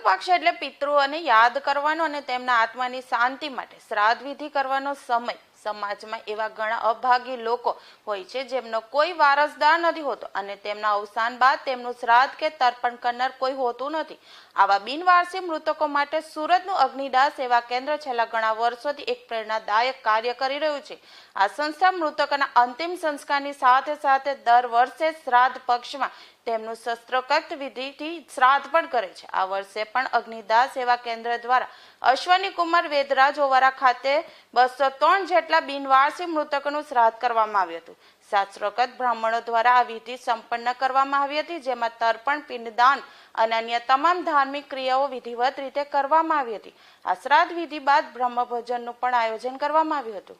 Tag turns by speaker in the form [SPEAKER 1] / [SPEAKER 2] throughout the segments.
[SPEAKER 1] પક્ષ એટલે પિતૃઓને યાદ કરવાનો અને તેમના આત્માની શાંતિ માટે શ્રાદ્ધ વિધિ કરવાનો સમય. સમાજમાં એવા ઘણા અભાગી લોકો હોય છે જેમનો કોઈ વારસદાર નથી હોતો અને તેમના અવસાન બાદ તેમનું શ્રાદ્ધ કે તર્પણ કરનાર કોઈ હોતું નથી. આવા બિનવારસી મૃતકો માટે સુરતનું અગ્નિદાહ સેવા કેન્દ્ર છેલ્લા ઘણા વર્ષોથી એક પ્રેરણાદાયક કાર્ય કરી રહ્યું છે. આ સંસ્થા મૃતકોના અંતિમ સંસ્કારની સાથે સાથે દર વર્ષે શ્રાદ્ધ પક્ષમાં તેમનું શસ્ત્રોક્ત વિધિથી શ્રાદ્ધ પણ કરે છે. આ વર્ષે પણ અગ્નિદાહ સેવા કેન્દ્ર દ્વારા અશ્વની કુમાર વેદરાજ ઓવારા ખાતે બસો ત્રણ જેટલા બિનવારસી મૃતકોનું શ્રાદ્ધ કરવામાં આવ્યું હતું. શાસ્ત્રોગત બ્રાહ્મણો દ્વારા આ વિધિ સંપન્ન કરવામાં આવી હતી જેમાં તર્પણ પિંડદાન અને અન્ય તમામ ધાર્મિક ક્રિયાઓ વિધિવત રીતે કરવામાં આવી હતી. આ શ્રાદ્ધ વિધિ બાદ બ્રહ્મભોજનનું પણ આયોજન કરવામાં આવ્યું હતું.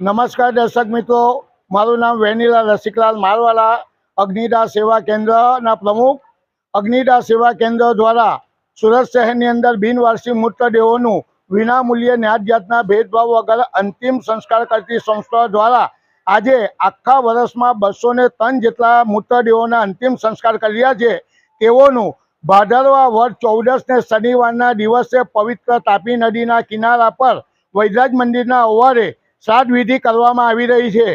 [SPEAKER 2] નમસ્કાર દર્શક મિત્રો મારું નામ વેનીલા રસિકલાલ મારવાલા અગ્નિદા સેવા કેન્દ્રના પ્રમુખ. અગ્નિદા સેવા કેન્દ્ર દ્વારા સુરત શહેરની અંદર બિનવારસી મૃતદેહોનું વિનામૂલ્યે ન્યાજ જાતના ભેદભાવ વગર અંતિમ સંસ્કાર કરતી સંસ્થા દ્વારા આજે આખા વર્ષમાં બસો ને ત્રણ જેટલા મૃતદેહોના અંતિમ સંસ્કાર કર્યા છે. તેઓનું ભાદરવા વર્ષ ચૌદસને શનિવારના દિવસે પવિત્ર તાપી નદીના કિનારા પર વૈદરાજ મંદિરના ઓવારે શ્રાદ્ધવિધિ કરવામાં આવી રહી છે.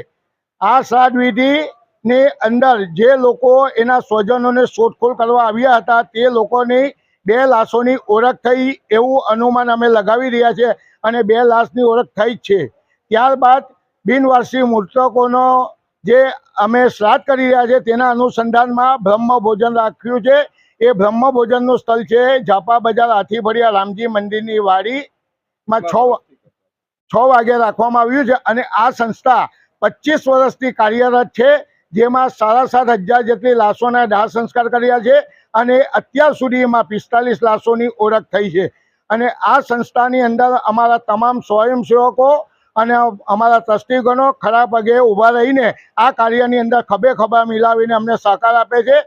[SPEAKER 2] આ શ્રાદ્ધવિધિની અંદર જે લોકો એના સ્વજનોને શોધખોળ કરવા આવ્યા હતા તે લોકોની બે લાશોની ઓળખ થઈ એવું અનુમાન અમે લગાવી રહ્યા છે અને બે લાશની ઓળખ થઈ છે. ત્યારબાદ બિનવારસી મૃતકોનો જે અમે શ્રાદ્ધ કરી રહ્યા છે તેના અનુસંધાનમાં બ્રહ્મ ભોજન રાખ્યું છે. એ બ્રહ્મ ભોજનનું સ્થળ છે ઝાપા બજાર હાથીફળિયા રામજી મંદિરની વાડીમાં છ છ વાગે રાખવામાં આવ્યું છે અને આ સંસ્થા પચીસ વર્ષથી કાર્યરત છે. જેમાં સાડા સાત હજાર જેટલી લાશોના દાહ સંસ્કાર કર્યા છે. અને અત્યાર સુધીમાં પિસ્તાલીસ લાશોની ઓળખ થઈ છે. અને આ સંસ્થાની અંદર અમારા તમામ સ્વયંસેવકો અને અમારા ટ્રસ્ટીગણો ખરા પગે ઊભા રહીને આ કાર્યની અંદર ખભે ખભા મિલાવીને અમને સહકાર આપે છે.